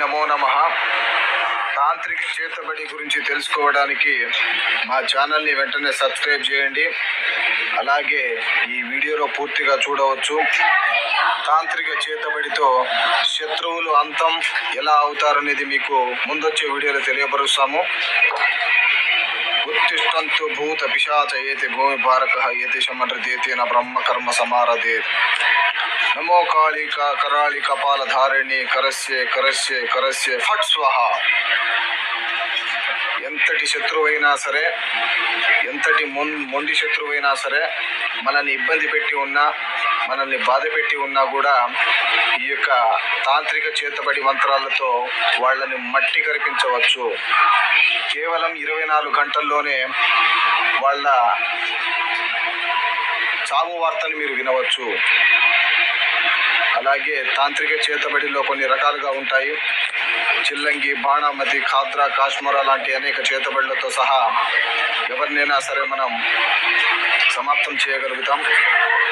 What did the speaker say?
నమో నమ. తాంత్రిక చేతబడి గురించి తెలుసుకోవడానికి మా ఛానల్ని వెంటనే సబ్స్క్రైబ్ చేయండి. అలాగే ఈ వీడియోలో పూర్తిగా చూడవచ్చు. తాంత్రిక చేతబడితో శత్రువులు అంతం ఎలా అవుతారనేది మీకు ముందొచ్చే వీడియోలో తెలియపరుస్తాము. ఉత్తిష్టంతు భూత పిశాచ ఏతి భూమి భారక ఏతి శమరదేతేన బ్రహ్మ కర్మ సమారదే నమో కాళిక కరాళి కపాల ధారిణి కరస్యే కరస్యే కరస్యే ఫట్ స్వహ ఎంతటి శత్రువైనా సరే ఎంతటి మొం మొండి శత్రువైనా సరే మనల్ని ఇబ్బంది పెట్టి ఉన్నా మనల్ని బాధ పెట్టి ఉన్నా కూడా ఈ యొక్క తాంత్రిక చేతబడి మంత్రాలతో వాళ్ళని మట్టి కరిపించవచ్చు. కేవలం ఇరవై నాలుగు గంటల్లోనే వాళ్ళ చావు వార్తను మీరు వినవచ్చు. అలాగే తాంత్రిక చేతబడిలో కొన్ని రకాలుగా ఉంటాయి. చిల్లంగి బాణామతి ఖాద్రా కాశ్మరా లాంటి అనేక చేతబడులతో సహా ఎవరినైనా సరే మనం సమాప్తం చేయగలుగుతాం.